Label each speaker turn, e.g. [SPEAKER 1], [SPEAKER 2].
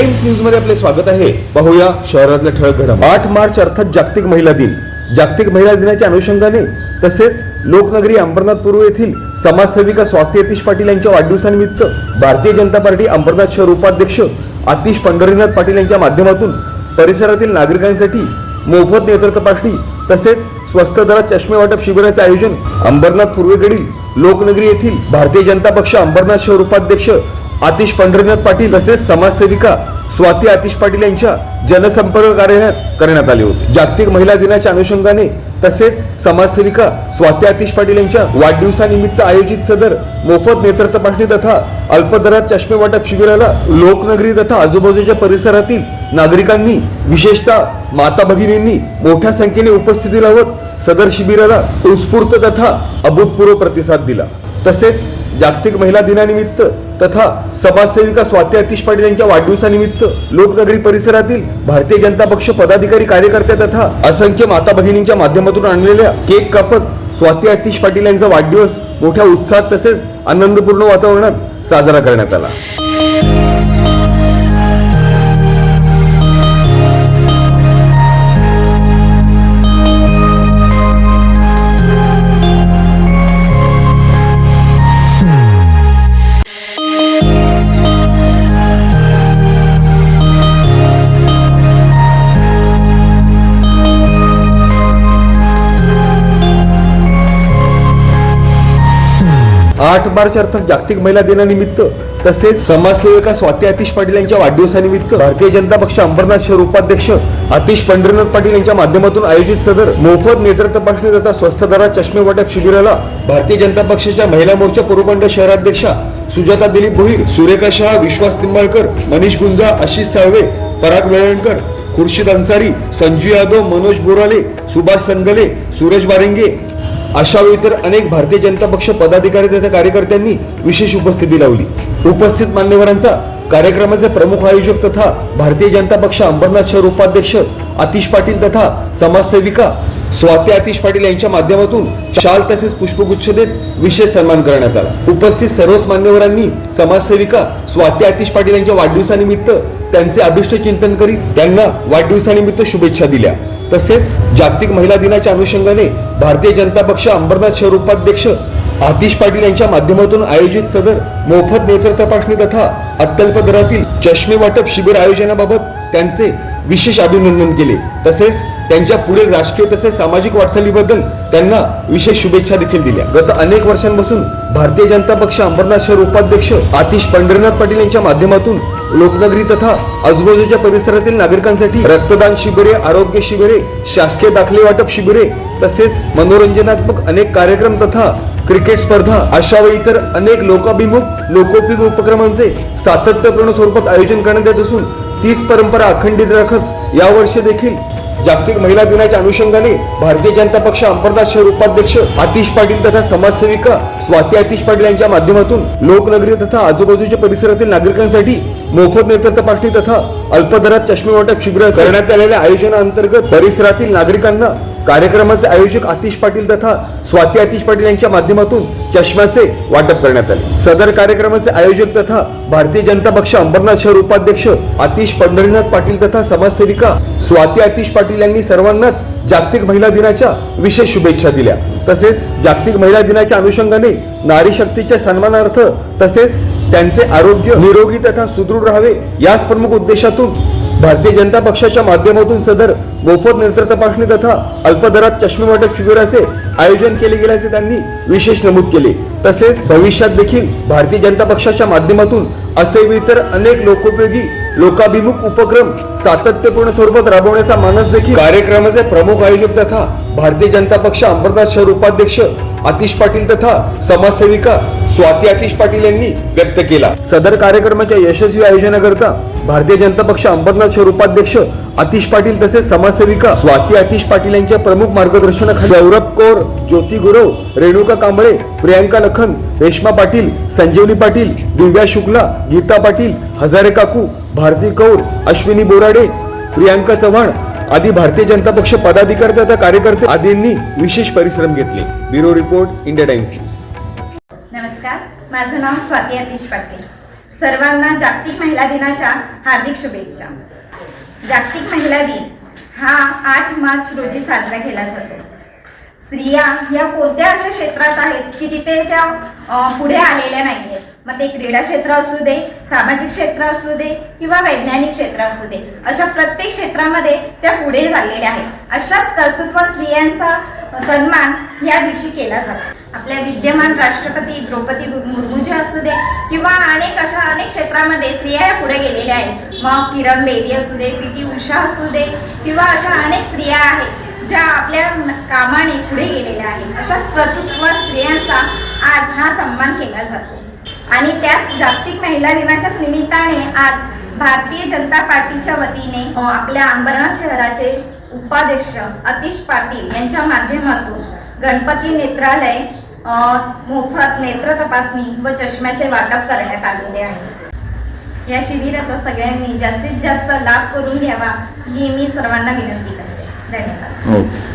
[SPEAKER 1] Times न्यूजमध्ये आपले स्वागत आहे. पाहूया शहरातल्या ठळक घडामोडी. आठ मार्च अर्थात जागतिक महिला दिन. जागतिक महिला दिनाच्या अनुषंगाने तसेच लोकनगरी अंबरनाथ पूर्व येथील समाजसेविका स्वाती अतिश पाटील यांच्या वाढदिवसानिमित्त भारतीय जनता पार्टी अंबरनाथ शहर उपाध्यक्ष आतिश पंढरीनाथ पाटील यांच्या माध्यमातून परिसरातील नागरिकांसाठी मोफत नेत्र तपासणी तसेच स्वस्त दरात चष्मे वाटप शिबिराचे आयोजन अंबरनाथ पूर्वेकडील लोकनगरी येथील भारतीय जनता पक्ष अंबरनाथ शहर उपाध्यक्ष आतिश पंढरीनाथ पाटील तसेच समाजसेविका स्वाती आतिश पाटील यांच्या जनसंपर्क कार्यालयात करण्यात आले होते. जागतिक महिला दिनाच्या अनुषंगाने तसेच समाजसेविका स्वाती आतिश पाटील यांच्या वाढदिवसानिमित्त आयोजित सदर मोफत नेत्र तपासणी तथा अल्पदरात चष्मे वाटप शिबिराला लोकनगरी तथा आजूबाजूच्या परिसरातील नागरिकांनी विशेषतः माता भगिनींनी मोठ्या संख्येने उपस्थिती लावत सदर शिबिराला उत्स्फूर्त तथा अभूतपूर्व प्रतिसाद दिला. तसेच जागतिक महिला दिनानिमित्त तथा समाजसेविका स्वाती अतिश पाटील यांच्या वाढदिवसानिमित्त लोकनगरी परिसरातील भारतीय जनता पक्ष पदाधिकारी कार्यकर्ते तथा असंख्य माता भगिनींच्या माध्यमातून आणलेल्या केक कापत स्वाती अतिश पाटील यांचा वाढदिवस मोठ्या उत्साहात तसेच आनंदपूर्ण वातावरणात साजरा करण्यात आला. आठ मार्च अर्थात जागतिक महिला दिनानिमित्त तसेच समाजसेविका स्वाती आतिश पाटील यांच्या वाढदिवसानिमित्त भारतीय जनता पक्ष अंबरनाथ शहर उपाध्यक्ष आतिश पंढरीनाथ पाटील यांच्या माध्यमातून आयोजित सदर मोफत नेत्र तपासणी तथा स्वस्त दरात चष्मे वाटप शिबिराला भारतीय जनता पक्षाच्या महिला मोर्चा पूर्वमंडळ शहराध्यक्षा सुजाता दिलीप भोईर सुरेखा शहा विश्वास तिंबाळकर मनीष गुंजा आशिष साळवे पराग वेळणकर खुर्शीद अन्सारी संजू यादव मनोज बोराले सुभाष सनगले सुरेश बारेंगे अशावेळी तर अनेक भारतीय जनता पक्ष पदाधिकारी तथा कार्यकर्त्यांनी विशेष उपस्थिती लावली. उपस्थित मान्यवरांचा कार्यक्रमाचे प्रमुख आयोजक तथा भारतीय जनता पक्ष अंबरनाथ शहर उपाध्यक्ष आतिश पाटील तथा समाजसेविका स्वाती आतिश पाटील यांच्या माध्यमातून शाल तसेच पुष्पगुच्छ देत विशेष सन्मान करण्यात आला. उपस्थित सर्वच मान्यवरांनी समाजसेविका स्वाती आतिश पाटील यांच्या वाढदिवसानिमित्त त्यांचे अभिष्ट चिंतन करीत त्यांना वाढदिवसानिमित्त शुभेच्छा दिल्या. तसेच जागतिक महिला दिनाच्या अनुषंगाने भारतीय जनता पक्ष अंबरनाथ शहर उपाध्यक्ष आतिश पाटील यांच्या माध्यमातून आयोजित सदर मोफत नेत्र तपासणी तथा अत्यल्प दरातील चष्मे वाटप शिबिर आयोजनाबाबत त्यांचे विशेष अभिनंदन केले. तसेच त्यांच्या पुढील राजकीय तसेच सामाजिक वाटचालीबद्दल त्यांना विशेष शुभेच्छा देखील दिल्या. गत अनेक वर्षांपासून भारतीय जनता पक्ष अंबरनाथ शहर उपाध्यक्ष आतिश पंढरीनाथ पाटील यांच्या माध्यमातून लोकनगरी तथा आजूबाजूच्या परिसरातील नागरिकांसाठी रक्तदान शिबिरे आरोग्य शिबिरे शासकीय दाखले वाटप शिबिरे तसेच मनोरंजनात्मक अनेक कार्यक्रम तथा क्रिकेट स्पर्धा अशा व इतर अनेक लोकाभिमुख लोकोपयोगी उपक्रमांचे सातत्यपूर्ण स्वरूपात आयोजन करण्यात येत असून तीच परंपरा अखंडित राखत यावर्षी देखील जागतिक महिला दिनाच्या अनुषंगाने भारतीय जनता पक्ष अंबरनाथ शहर उपाध्यक्ष आतिश पाटील तथा समाजसेविका स्वाती आतिश पाटील यांच्या माध्यमातून लोकनगरी तथा आजूबाजूच्या परिसरातील नागरिकांसाठी मोफत नेतृत्व पाठी तथा अल्पदरात चष्मे वाटप शिबिर करण्यात आलेल्या आयोजनाअंतर्गत परिसरातील नागरिकांना कार्यक्रमाचे आयोजक आतिश पाटील तथा स्वाती आतिश पाटील यांच्या माध्यमातून चष्म्याचे वाटप करण्यात आले. सदर कार्यक्रमाचे आयोजक तथा भारतीय जनता पक्ष अंबरनाथ शहर उपाध्यक्ष आतिश पंढरीनाथ पाटील तथा समाजसेविका स्वाती आतिश पाटील यांनी सर्वांनाच जागतिक महिला दिनाच्या विशेष शुभेच्छा दिल्या. तसेच जागतिक महिला दिनाच्या अनुषंगाने नारी शक्तीच्या सन्मानार्थ तसेच त्यांचे आरोग्य निरोगी तथा सुदृढ राहावे याच प्रमुख उद्देशातून भारतीय जनता पक्षाच्या माध्यमातून सदर मोफत नेत्र तपासणी तथा अल्पदरात चष्मे वाटप शिबिराचे आयोजन केले गेल्याचे त्यांनी विशेष नमूद केले. तसेच भविष्यात देखील भारतीय जनता पक्षाच्या माध्यमातून असे इतर अनेक लोकोपयोगी लोकाभिमुख उपक्रम सातत्यपूर्ण स्वरूपात राबवण्याचा मानस देखील कार्यक्रमाचे प्रमुख आयोजक तथा भारतीय जनता पक्ष अंबरनाथ शहर उपाध्यक्ष आतिश पाटील तथा समाजसेविका स्वाती आतिश पाटील यांनी व्यक्त केला. सदर कार्यक्रमाच्या यशस्वी आयोजनाकरता भारतीय जनता पक्ष अंबरनाथ शहर उपाध्यक्ष आतिश पाटील तसेच समाजसेविका स्वाती आतिश पाटील यांच्या प्रमुख मार्गदर्शनाखाली सौरभ कौर ज्योती गुरव रेणुका कांबळे प्रियांका लखन रेश्मा पाटील संजीवनी पाटील दिव्या शुक्ला गीता पाटील हजारे काकू भारती कौर अश्विनी बोराडे प्रियांका चव्हाण आदी भारतीय जनता पक्ष पदाधिकारी तथा कार्यकर्ते आदींनी विशेष परिश्रम घेतले. Bureau report India Times.
[SPEAKER 2] नमस्कार. माझं नाव स्वाती अतिश पाटील. सर्वांना जागतिक महिला दिनाच्या हार्दिक शुभेच्छा. जागतिक महिला दिन हा आठ मार्च रोजी साजरा केला जातो. स्त्रिया या कोणत्या अशा क्षेत्रात आहेत की तिथे त्या पुढे आलेल्या नाही मग ते क्रीडा क्षेत्र असू दे सामाजिक क्षेत्र असू दे किंवा वैज्ञानिक क्षेत्र असू दे अशा प्रत्येक क्षेत्रामध्ये त्या पुढे झालेल्या आहेत. अशाच कर्तृत्व स्त्रियांचा सन्मान या दिवशी केला जातो. आपल्या विद्यमान राष्ट्रपती द्रौपदी मुर्मूजी असू दे किंवा अनेक अशा अनेक क्षेत्रामध्ये स्त्रिया या पुढे गेलेल्या आहेत. मग किरण बेदी असू दे पी टी उषा असू दे किंवा अशा अनेक स्त्रिया आहेत ज्या आपल्या कामाने पुढे गेलेल्या आहेत. अशाच कर्तृत्व स्त्रियांचा आज हा सन्मान केला जातो. आणि त्याच जागतिक महिला दिनाच्याच निमित्ताने आज भारतीय जनता पार्टीच्या वतीने आपल्या अंबरनाथ शहराचे उपाध्यक्ष अतिश पाटील यांच्या माध्यमातून गणपती नेत्रालय मोफत नेत्र तपासणी व चष्म्याचे वाटप करण्यात आलेले आहे. या शिबिराचा सगळ्यांनी जास्तीत जास्त लाभ करून घ्यावा ही मी सर्वांना विनंती करते. धन्यवाद.